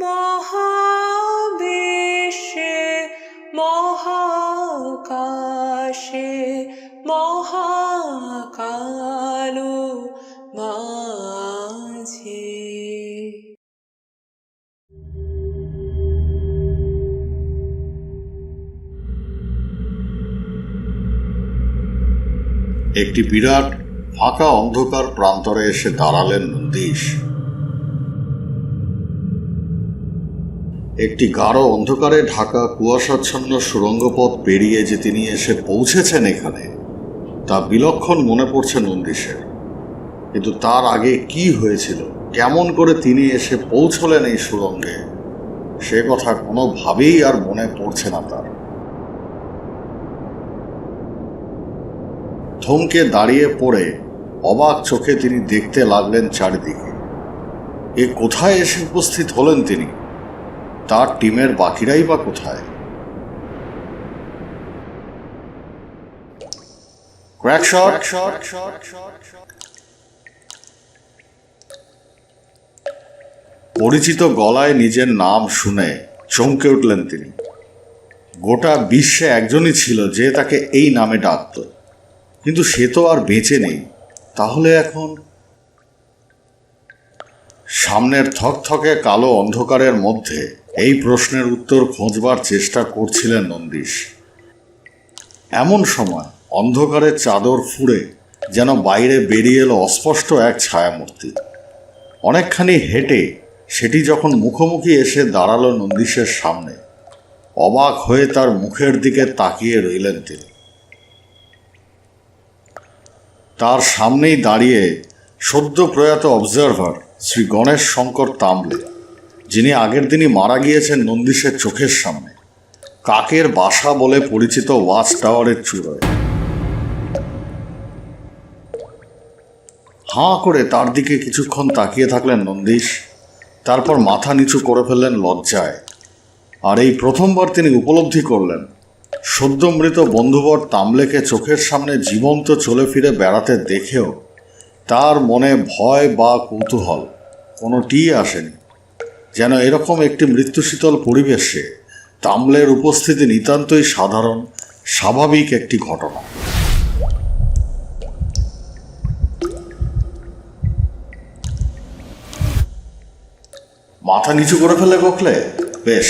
মহাবিশ্বে মহাকাশে মহাকালো মাঝে। একটি বিরাট ফাঁকা অন্ধকার প্রান্তরে এসে দাঁড়ালেন নন্দীশ। একটি গাঢ় অন্ধকারে ঢাকা কুয়াশাচ্ছন্ন সুড়ঙ্গ পথ পেরিয়ে যে তিনি এসে পৌঁছেছেন এখানে, তা বিলক্ষণ মনে পড়ছে নন্দীশের। কিন্তু তার আগে কি হয়েছিল? কেমন করে তিনি এসে পৌঁছলেন এই সুড়ঙ্গে সে কথা কোনোভাবেই আর মনে পড়ছে না তার। থমকে দাঁড়িয়ে পড়ে অবাক চোখে তিনি দেখতে লাগলেন চারিদিকে। এ কোথায় এসে উপস্থিত হলেন তিনি? তার টিমের বাকিরাই বা কোথায়? পরিচিত গলায় নিজের নাম শুনে চমকে উঠলেন তিনি। গোটা বিশ্বে একজনই ছিল যে তাকে এই নামে ডাকত। কিন্তু সে তো আর বেঁচে নেই। তাহলে এখন সামনের থকথকে কালো অন্ধকারের মধ্যে এই প্রশ্নের উত্তর খোঁজবার চেষ্টা করছিলেন নন্দীশ। এমন সময় অন্ধকারের চাদর ফুঁড়ে যেন বাইরে বেরিয়ে এলো অস্পষ্ট এক ছায়ামূর্তি। অনেকখানি হেঁটে সেটি যখন মুখোমুখি এসে দাঁড়াল নন্দীশের সামনে, অবাক হয়ে তার মুখের দিকে তাকিয়ে রইলেন তিনি। তার সামনেই দাঁড়িয়ে সদ্য প্রয়াত অবজারভার শ্রী গণেশ শঙ্কর তাম্বলে যিনি আগের দিনই মারা গিয়েছেন নন্দীশের চোখের সামনে। কাকের বাসা বলে পরিচিত ওয়াচ টাওয়ারের চূড়ায়। হাঁ করে তার দিকে কিছুক্ষণ তাকিয়ে থাকলেন নন্দীশ। তারপর মাথা নিচু করে ফেললেন লজ্জায়। আর এই প্রথমবার তিনি উপলব্ধি করলেন, সদ্যমৃত বন্ধুবর তামলেকে চোখের সামনে জীবন্ত চলে ফিরে বেড়াতে দেখেও তার মনে ভয় বা কৌতূহল। কোনোটিই আসেনি। যেন এরকম একটি মৃত্যুশীতল পরিবেশে তামলের উপস্থিতি নিতান্তই সাধারণ, স্বাভাবিক একটি ঘটনা। মাথা নিচু করে ফেলে গোখলে বেশ।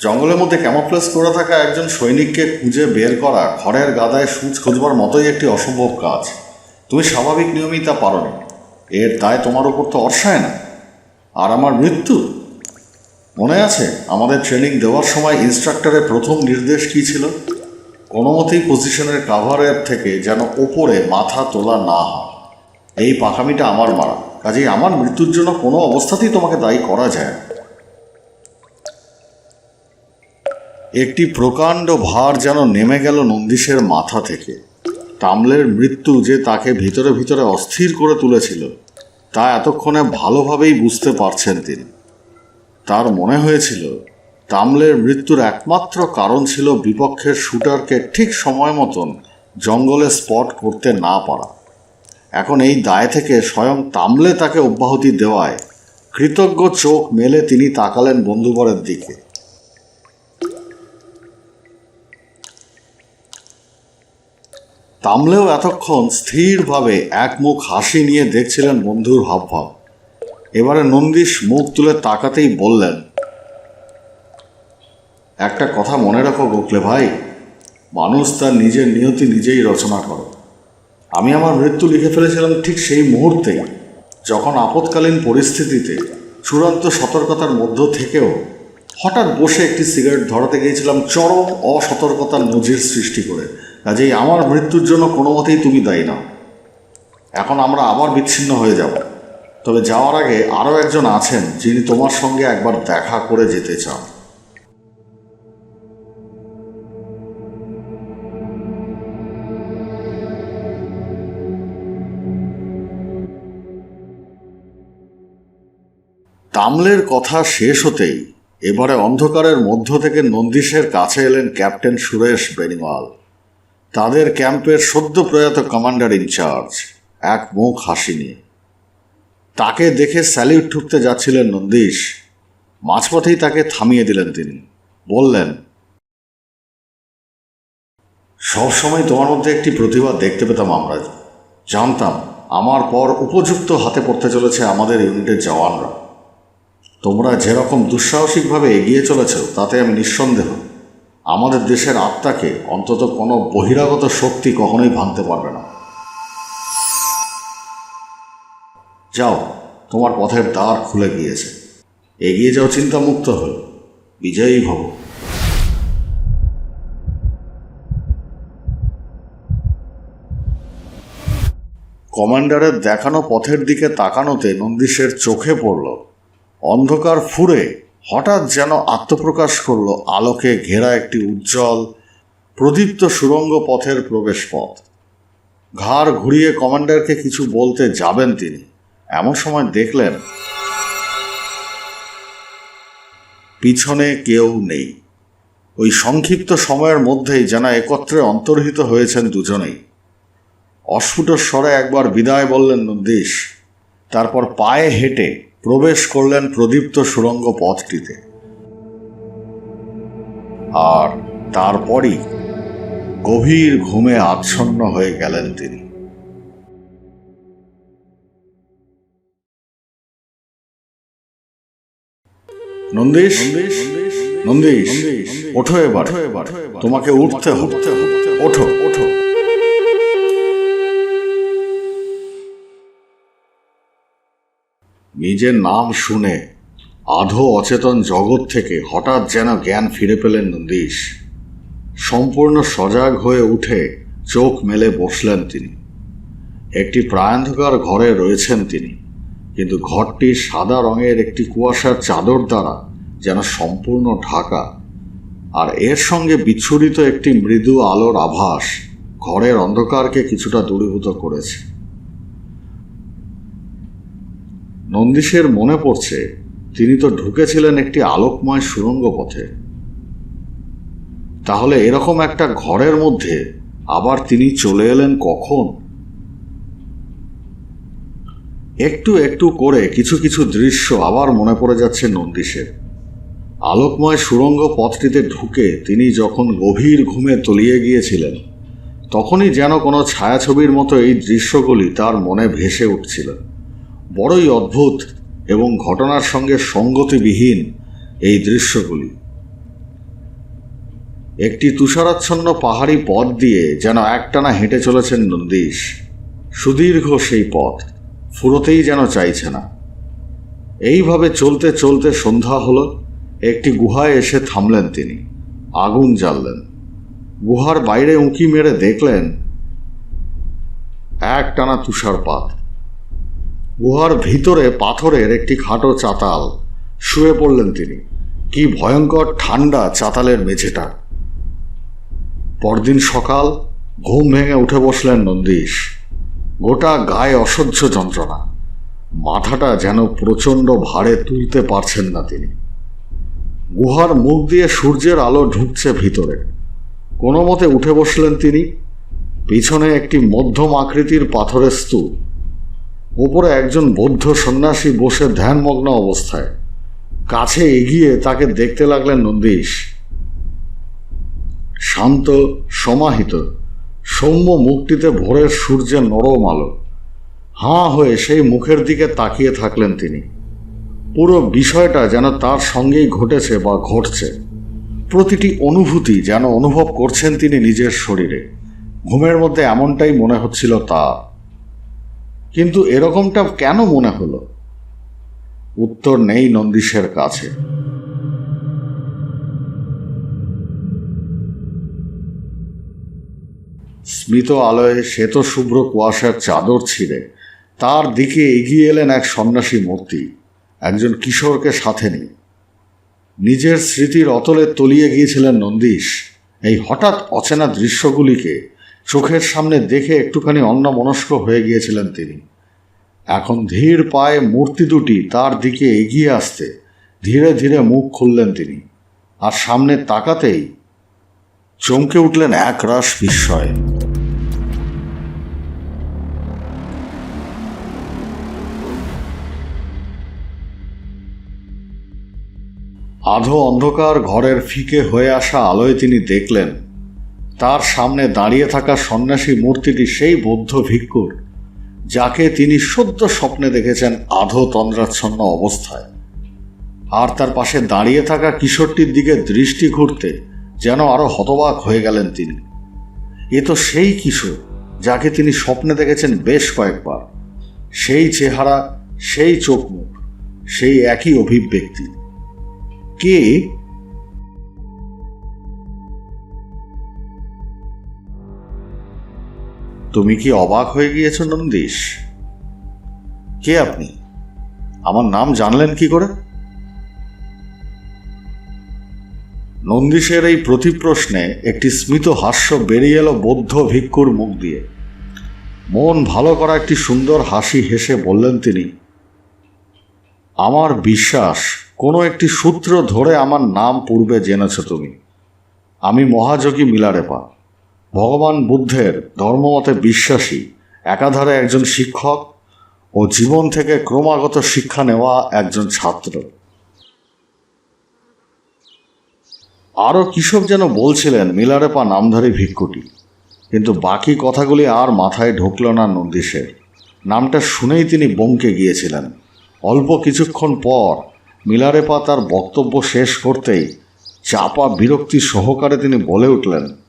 জঙ্গলের মধ্যে ক্যামোফ্লেস করে থাকা একজন সৈনিককে খুঁজে বের করা খড়ের গাদায় সুচ খুঁজবার মতোই একটি অসম্ভব কাজ। তুমি স্বাভাবিক নিয়মেই তা পারো এর দায় তোমার উপর তো অর্ষায় না। আর আমার মৃত্যু? মনে আছে, আমাদের ট্রেনিং দেওয়ার সময় ইনস্ট্রাক্টরের প্রথম নির্দেশ কী ছিল? কোনো মতেই পজিশনের কাভারের থেকে যেন ওপরে মাথা তোলা না হয়। এই পাখামিটা আমার মারা। কাজেই আমার মৃত্যুর জন্য কোনো অবস্থাতেই তোমাকে দায়ী করা যায় একটি প্রকাণ্ড ভার যেন নেমে গেল নন্দীশের মাথা থেকে। তামলের মৃত্যু যে তাকে ভিতরে ভিতরে অস্থির করে তুলেছিল তা এতক্ষণে ভালোভাবেই বুঝতে পারছেন তিনি। তার মনে হয়েছিল, তামলের মৃত্যুর একমাত্র কারণ ছিল বিপক্ষের শুটারকে ঠিক সময় মতন জঙ্গলে স্পট করতে না পারা। এখন এই দায় থেকে স্বয়ং তামলে তাকে অব্যাহতি দেওয়ায় কৃতজ্ঞ চোখ মেলে তিনি তাকালেন বন্ধুবরের দিকে। তামলেও এতক্ষণ স্থিরভাবে এক মুখ হাসি নিয়ে দেখছিলেন বন্ধুর হাবভাব। এবারে নন্দীশ মুখ তুলে তাকাতেই বললেন, একটা কথা মনে রাখো গোখলে ভাই, মানুষ তার নিজের নিয়তি নিজেই রচনা করে। আমি আমার মৃত্যু লিখে ফেলেছিলাম ঠিক সেই মুহূর্তে যখন আপৎকালীন পরিস্থিতিতে, চূড়ান্ত সতর্কতার মধ্য থেকেও, হঠাৎ বসে একটি সিগারেট ধরাতে গিয়েছিলাম চরম অসতর্কতার নজির সৃষ্টি করে। কাজেই আমার মৃত্যুর জন্য কোনো মতেই তুমি দায়ী না এখন আমরা আবার বিচ্ছিন্ন হয়ে যাব। তবে যাওয়ার আগে আরও একজন আছেন যিনি তোমার সঙ্গে একবার দেখা করে যেতে চান। তামলের কথা শেষ হতেই এবারে অন্ধকারের মধ্য থেকে নন্দীশের কাছে এলেন ক্যাপ্টেন সুরেশ বেনিওয়াল। তাদের ক্যাম্পের সদ্য প্রয়াত কমান্ডার ইনচার্জ। এক মুখ হাসি নিয়ে। তাকে দেখে স্যালিউট ঠুকতে যাচ্ছিলেন নন্দীশ। মাঝপথেই তাকে থামিয়ে দিলেন তিনি। বললেন, সবসময় তোমার মধ্যে একটি প্রতিভা দেখতে পেতাম আমরা। জানতাম, আমার পর উপযুক্ত হাতে পড়তে চলেছে আমাদের ইউনিটের জওয়ানরা। তোমরা যেরকম দুঃসাহসিকভাবে এগিয়ে চলেছ, তাতে আমি নিঃসন্দেহ। আমাদের দেশের আত্মাকে অন্তত কোনো বহিরাগত শক্তি কখনোই ভাঙতে পারবে না। যাও, তোমার পথের দ্বার খুলে গিয়েছে। এগিয়ে যাও, চিন্তামুক্ত হয়ে। বিজয়ী ভব কমান্ডারের দেখানো পথের দিকে তাকানোতে নন্দীশের চোখে পড়ল অন্ধকার ফুরে হঠাৎ যেন আত্মপ্রকাশ করল আলোকে ঘেরা একটি উজ্জ্বল, প্রদীপ্ত সুরঙ্গ পথের প্রবেশ পথ ঘাড় ঘুরিয়ে কমান্ডারকে কিছু বলতে যাবেন তিনি। এমন সময় দেখলেন, পিছনে কেউ নেই। ওই সংক্ষিপ্ত সময়ের মধ্যেই যেন একত্রে অন্তর্হিত হয়েছেন দুজনেই। অস্ফুট স্বরে একবার বিদায় বললেন নন্দীশ, তারপর পায়ে হেঁটে প্রবেশ করলেন প্রদীপ্ত সুরঙ্গ পথটিতে। আর তারপরই গভীর ঘুমে আচ্ছন্ন হয়ে গেলেন তিনি। নন্দীশ? নন্দীশ? ওঠো এবার। তোমাকে উঠতে হবে। ওঠো ওঠো। নিজের নাম শুনে আধো অচেতন জগৎ থেকে হঠাৎ যেন জ্ঞান ফিরে পেলেন নন্দীশ। সম্পূর্ণ সজাগ হয়ে উঠে চোখ মেলে বসলেন তিনি। একটি প্রায়ন্ধকার ঘরে রয়েছেন তিনি, কিন্তু ঘরটি সাদা রঙের একটি কুয়াশার চাদর দ্বারা যেন সম্পূর্ণ ঢাকা। আর এর সঙ্গে বিচ্ছুরিত একটি মৃদু আলোর আভাস ঘরের অন্ধকারকে কিছুটা দূরীভূত করেছে। নন্দীশের মনে পড়ছে, তিনি তো ঢুকেছিলেন একটি আলোকময় সুরঙ্গ পথে। তাহলে এরকম একটা ঘরের মধ্যে আবার তিনি চলে এলেন কখন? একটু একটু করে কিছু কিছু দৃশ্য আবার মনে পড়ে যাচ্ছে নন্দীশের। আলোকময় সুরঙ্গ পথটিতে ঢুকে তিনি যখন গভীর ঘুমে তলিয়ে গিয়েছিলেন, তখনই যেন কোনো ছায়াছবির মতো এই দৃশ্যগুলি তার মনে ভেসে উঠছিল। বড়ই অদ্ভুত এবং ঘটনার সঙ্গে সঙ্গতিবিহীন এই দৃশ্যগুলি। একটি তুষারাচ্ছন্ন পাহাড়ি পথ দিয়ে যেন একটানা হেঁটে চলেছেন নন্দীশ। সুদীর্ঘ সেই পথ, ফুরোতেই যেন চাইছে না। এইভাবে চলতে চলতে সন্ধ্যা হলো, একটি গুহায় এসে থামলেন তিনি, আগুন জ্বাললেন। গুহার বাইরে উঁকি মেরে দেখলেন এক টানা তুষারপাত। গুহার ভিতরে পাথরের একটি খাটো চাতাল। শুয়ে পড়লেন তিনি। কি ভয়ঙ্কর ঠান্ডা চাতালের মেঝেটা। পরদিন সকাল ঘুম ভেঙে উঠে বসলেন নন্দীশ। গোটা গায়ে অসহ্য যন্ত্রণা। মাথাটা যেন প্রচণ্ড ভারে তুলতে পারছেন না তিনি। গুহার মুখ দিয়ে সূর্যের আলো ঢুকছে ভিতরে। কোনো মতে উঠে বসলেন তিনি। পিছনে একটি মধ্যম আকৃতির পাথরের স্তূপ। ওপরে একজন বৌদ্ধ সন্ন্যাসী বসে ধ্যানমগ্ন অবস্থায়। কাছে এগিয়ে তাকে দেখতে লাগলেন নন্দীশ। শান্ত, সমাহিত, সৌম্য মুখটিতে ভোরের সূর্যের নরম আলো। হাঁ হয়ে সেই মুখের দিকে তাকিয়ে থাকলেন তিনি। পুরো বিষয়টা যেন তার সঙ্গেই ঘটেছে বা ঘটছে। প্রতিটি অনুভূতি যেন অনুভব করছেন তিনি নিজের শরীরে। ঘুমের মধ্যে এমনটাই মনে হচ্ছিল তার কিন্তু এরকমটা কেন মনে হলো? উত্তর নেই নন্দীশের কাছে। স্মিত আলোয় শ্বেত শুভ্র কুয়াশার চাদর ছিঁড়ে তার দিকে এগিয়ে এলেন এক সন্ন্যাসী মূর্তি, একজন কিশোরকে সাথে নিয়ে। নিজের স্মৃতির অতলে তলিয়ে গিয়েছিলেন নন্দীশ, এই হঠাৎ অচেনা দৃশ্যগুলিকে চোখের সামনে দেখে একটুখানি অন্যমনস্ক হয়ে গিয়েছিলেন তিনি। এখন ধীর পায়ে মূর্তি দুটি তার দিকে এগিয়ে আসতে ধীরে ধীরে মুখ খুললেন তিনি আর সামনে তাকাতেই চমকে উঠলেন এক রাস বিস্ময়ে। আধো অন্ধকার ঘরের ফিকে হয়ে আসা আলোয় তিনি দেখলেন তার সামনে দাঁড়িয়ে থাকা সন্ন্যাসী মূর্তিটি সেই বৌদ্ধ ভিক্ষুর, যাকে তিনি সদ্য স্বপ্নে দেখেছেন আধো তন্দ্রাচ্ছন্ন অবস্থায়। আর তার পাশে দাঁড়িয়ে থাকা কিশোরটির দিকে দৃষ্টি ঘুরতে যেন আরও হতবাক হয়ে গেলেন তিনি। এ তো সেই কিশোর, যাকে তিনি স্বপ্নে দেখেছেন বেশ কয়েকবার। সেই চেহারা, সেই চোখ মুখ, সেই একই অভিব্যক্তি। কে তুমি কি অবাক হয়ে গিয়েছ, নন্দীশ? কে আপনি? আমার নাম জানলেন কি করে? নন্দীশের এই প্রতিপ্রশ্নে একটি স্মিত হাস্য বেরিয়ে এলো বৌদ্ধ ভিক্ষুর মুখ দিয়ে। মন ভালো করা একটি সুন্দর হাসি হেসে বললেন তিনি, আমার বিশ্বাস, কোনো একটি সূত্র ধরে আমার নাম পূর্বে জেনেছ তুমি। আমি মহাযোগী মিলারেপা ভগবান বুদ্ধের ধর্মমতে বিশ্বাসী, একাধারে একজন শিক্ষক ও জীবন থেকে ক্রমাগত শিক্ষা নেওয়া একজন ছাত্র। আরও কিসব যেন বলছিলেন, মিলারেপা নামধারী ভিক্ষুটি। কিন্তু বাকি কথাগুলি আর মাথায় ঢুকল না নন্দীশের নামটা শুনেই তিনি বমকে গিয়েছিলেন। অল্প কিছুক্ষণ পর মিলারেপা তার বক্তব্য শেষ করতেই চাপা বিরক্তি সহকারে তিনি বলে উঠলেন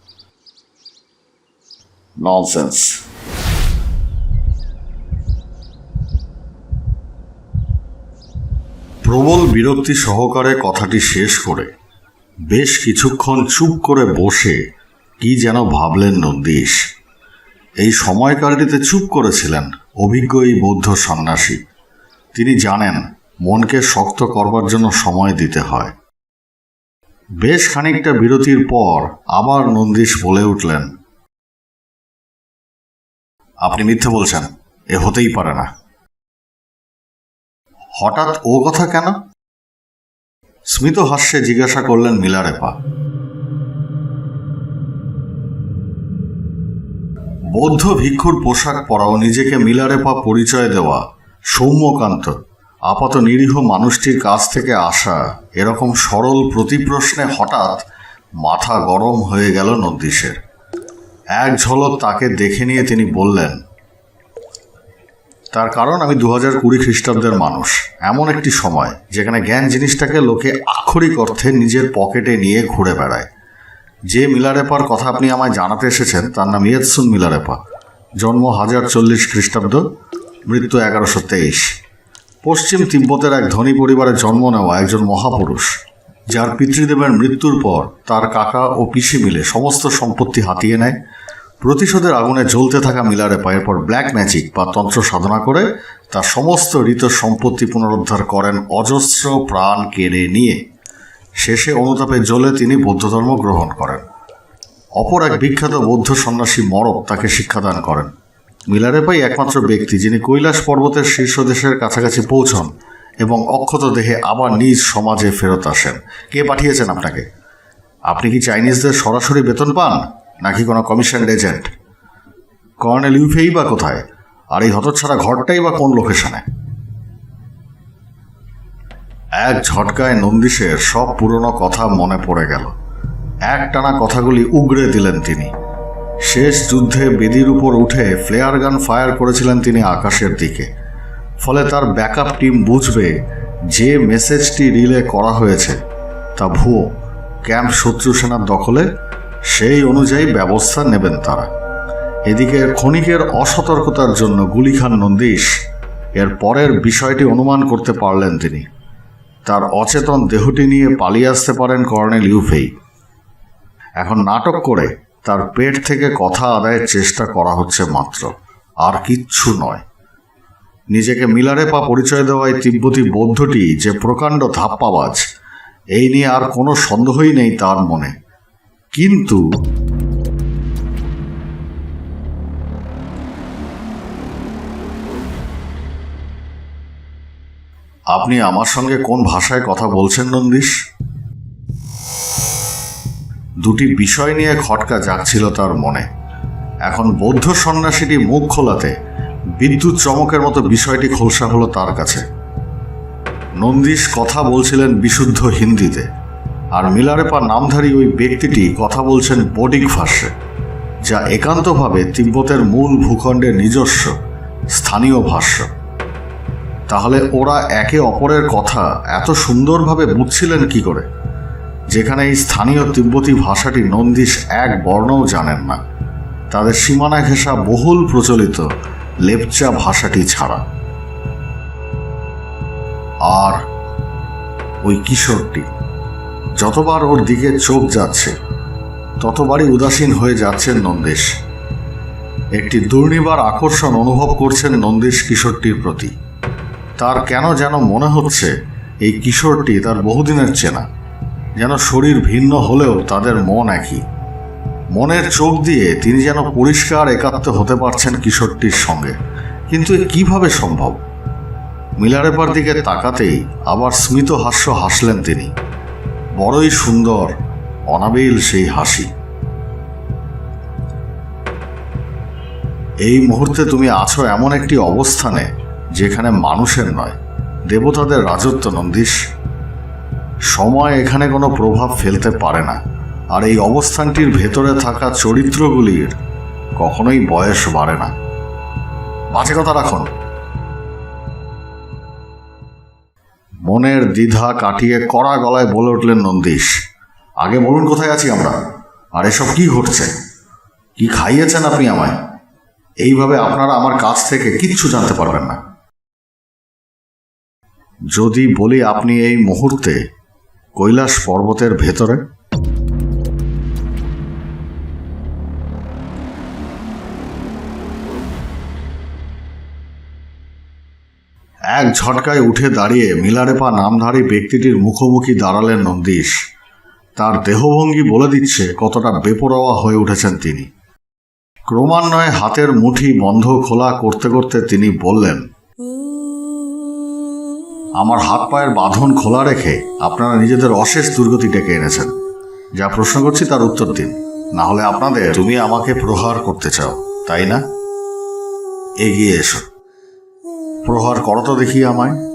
ননসেন্স প্রবল বিরক্তি সহকারে কথাটি শেষ করে বেশ কিছুক্ষণ চুপ করে বসে কি যেন ভাবলেন নন্দীশ। এই সময়কালটিতে চুপ করেছিলেন অভিজ্ঞ এই বৌদ্ধ সন্ন্যাসী। তিনি জানেন মনকে শক্ত করবার জন্য সময় দিতে হয়। বেশ খানিকটা বিরতির পর আবার নন্দীশ বলে উঠলেন আপনি মিথ্যে বলছেন। এ হতেই পারে না। হঠাৎ ও কথা কেন? স্মিত হাস্যে জিজ্ঞাসা করলেন মিলারেপা বৌদ্ধ ভিক্ষুর পোশাক পরাও নিজেকে মিলারেপা পরিচয় দেওয়া সৌম্যকান্ত। আপাত নিরীহ মানুষটির কাছ থেকে আসা এরকম সরল প্রতিপ্রশ্নে হঠাৎ মাথা গরম হয়ে গেল নন্দীশের এক ঝলক তাকে দেখে নিয়ে তিনি বললেন, তার কারণ আমি দু হাজার কুড়ি খ্রিস্টাব্দের মানুষ। এমন একটি সময় যেখানে জ্ঞান জিনিসটাকে লোকে আক্ষরিক অর্থে নিজের পকেটে নিয়ে ঘুরে বেড়ায়। যে মিলারেপার কথা আপনি আমায় জানাতে এসেছেন, তার নাম ইয়েৎসুন মিলারেপা। জন্ম হাজার চল্লিশ খ্রিস্টাব্দ, মৃত্যু এগারোশো তেইশ। পশ্চিম তিব্বতের এক ধনী পরিবারে জন্ম নেওয়া একজন মহাপুরুষ। যার পিতৃদেবের মৃত্যুর পর তার কাকা ও পিসি মিলে সমস্ত সম্পত্তি হাতিয়ে নেয়। প্রতিশোধের আগুনে জ্বলতে থাকা মিলারে পায়ের পর ব্ল্যাক ম্যাজিক বা তন্ত্র সাধনা করে তার সমস্ত ঋত সম্পত্তি পুনরুদ্ধার করেন অজস্র প্রাণ কেড়ে নিয়ে। শেষে অনুতাপে জ্বলে তিনি বৌদ্ধ ধর্ম গ্রহণ করেন। অপর এক বিখ্যাত বৌদ্ধ সন্ন্যাসী মরক তাকে শিক্ষাদান করেন। মিলারেপাই একমাত্র ব্যক্তি যিনি কৈলাস পর্বতের শীর্ষদেশের কাছাকাছি পৌঁছন। এবং অক্ষত দেহে আবার নিজ সমাজে ফেরত আসেন। কে পাঠিয়েছেন আপনাকে? আপনি কি চাইনিজদের সরাসরি বেতন পান, নাকি কোনো কমিশন এজেন্ট? কর্নেল ইউফেই বা কোথায়? আর এই হতচ্ছাড়া ঘরটাই বা কোন লোকেশনে? এক ঝটকায় নন্দীশের সব পুরনো কথা মনে পড়ে গেল। এক টানা কথাগুলি উগড়ে দিলেন তিনি। শেষ যুদ্ধে বেদির উপর উঠে ফ্লেয়ার গান ফায়ার করেছিলেন তিনি আকাশের দিকে। ফলে তার ব্যাকআপ টিম বুঝবে যে মেসেজটি রিলে করা হয়েছে। তা ভুয়ো, ক্যাম্প শত্রু সেনার দখলে সেই অনুযায়ী ব্যবস্থা নেবেন তারা। এদিকে ক্ষণিকের অসতর্কতার জন্য গুলি খান নন্দীশ এর পরের বিষয়টি অনুমান করতে পারলেন তিনি। তার অচেতন দেহটি নিয়ে পালিয়ে আসতে পারেন কর্নেল ইউফেই এখন নাটক করে তার পেট থেকে কথা আদায়ের চেষ্টা করা হচ্ছে মাত্র, আর কিচ্ছু নয়। নিজেকে মিলারে পা পরিচয় দেওয়ায় তিব্বতী বৌদ্ধটি যে প্রকাণ্ড ধাপ্পাবাজ, এই নিয়ে আর কোনো সন্দেহই নেই তার মনে। কিন্তু আপনি আমার সঙ্গে কোন ভাষায় কথা বলছেন, নন্দীশ? দুটি বিষয় নিয়ে খটকা জাগছিল তার মনে। এখন বৌদ্ধ সন্ন্যাসীটি মুখ খোলাতে বিদ্যুৎ চমকের মতো বিষয়টি খোলসা হলো তার কাছে। নন্দীশ কথা বলছিলেন বিশুদ্ধ হিন্দিতে, আর মিলারেপা নামধারী ওই ব্যক্তিটি কথা বলছেন বডিক ভাষ্যে, যা একান্তভাবে তিব্বতের মূল ভূখণ্ডের নিজস্ব, স্থানীয় ভাষ্য। তাহলে ওরা একে অপরের কথা এত সুন্দরভাবে বুঝছিলেন কি করে, যেখানে এই স্থানীয় তিব্বতী ভাষাটি নন্দীশ এক বর্ণও জানেন না। তাদের সীমানা ঘেঁষা বহুল প্রচলিত লেপচা ভাষাটি ছাড়া। আর ওই কিশোরটি, যতবার ওর দিকে চোখ যাচ্ছে, ততবারই উদাসীন হয়ে যাচ্ছেন নন্দেশ। একটি দুর্নিবার আকর্ষণ অনুভব করছেন নন্দেশ কিশোরটির প্রতি। তার কেন যেন মনে হচ্ছে এই কিশোরটি তার বহুদিনের চেনা, যেন শরীর ভিন্ন হলেও তাদের মন একই। মনের চোখ দিয়ে তিনি যেন পরিষ্কার একাত্ম হতে পারছেন কিশোরটির সঙ্গে। কিন্তু এ কীভাবে সম্ভব? মিলারেপার দিকে তাকাতেই আবার স্মিত হাস্য হাসলেন তিনি। বড়ই সুন্দর, অনাবিল সেই হাসি। এই মুহূর্তে তুমি আছো এমন একটি অবস্থানে যেখানে মানুষের নয়, দেবতাদের রাজত্ব নন্দীশ সময় এখানে কোনো প্রভাব ফেলতে পারে না। আর এই অবস্থানটির ভেতরে থাকা চরিত্রগুলির কখনোই বয়স বাড়ে না। বাজে কথা রাখুন। মনের দ্বিধা কাটিয়ে কড়া গলায় বলে উঠলেন নন্দীশ, আগে বলুন কোথায় আছি আমরা? আর এসব কি ঘটছে? কি খাইয়েছেন আপনি আমায়? এইভাবে আপনারা আমার কাছ থেকে কিচ্ছু জানতে পারবেন না। যদি বলি আপনি এই মুহূর্তে কৈলাস পর্বতের ভেতরে এক ঝটকায় উঠে দাঁড়িয়ে মিলারেপা নামধারী ব্যক্তিটির মুখোমুখি দাঁড়ালেন নন্দীশ। তার দেহভঙ্গি বলে দিচ্ছে কতটা বেপরোয়া হয়ে উঠেছেন তিনি। ক্রমান্বয়ে হাতের মুঠি বন্ধ খোলা করতে করতে তিনি বললেন, আমার হাত পায়ের বাঁধন খোলা রেখে আপনারা নিজেদের অশেষ দুর্গতি ডেকে এনেছেন। যা প্রশ্ন করছি তার উত্তর দিন। না হলে আপনাদের, তুমি আমাকে প্রহার করতে চাও, তাই না? এগিয়ে এসো। প্রহার করতো দেখি আমায়।